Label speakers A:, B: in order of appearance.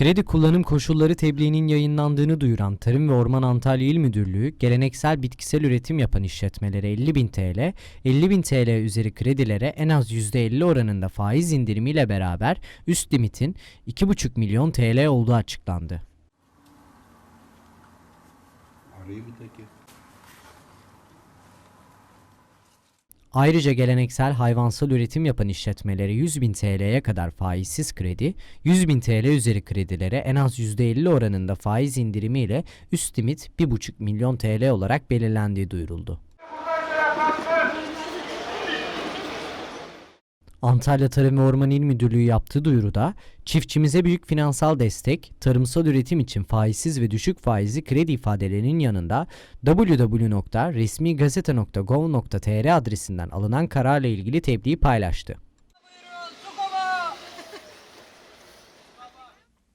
A: Kredi kullanım koşulları tebliğinin yayınlandığını duyuran Tarım ve Orman Antalya İl Müdürlüğü, geleneksel bitkisel üretim yapan işletmelere 50.000 TL, 50.000 TL üzeri kredilere en az %50 oranında faiz indirimiyle beraber üst limitin 2,5 milyon TL olduğu açıklandı.
B: Arayı mı
A: Ayrıca geleneksel hayvansal üretim yapan işletmelere 100.000 TL'ye kadar faizsiz kredi, 100.000 TL üzeri kredilere en az %50 oranında faiz indirimiyle üst limit 1,5 milyon TL olarak belirlendiği duyuruldu. Antalya Tarım ve Orman İl Müdürlüğü yaptığı duyuruda, çiftçimize büyük finansal destek, tarımsal üretim için faizsiz ve düşük faizli kredi ifadelerinin yanında www.resmigazete.gov.tr adresinden alınan kararla ilgili tebliği paylaştı.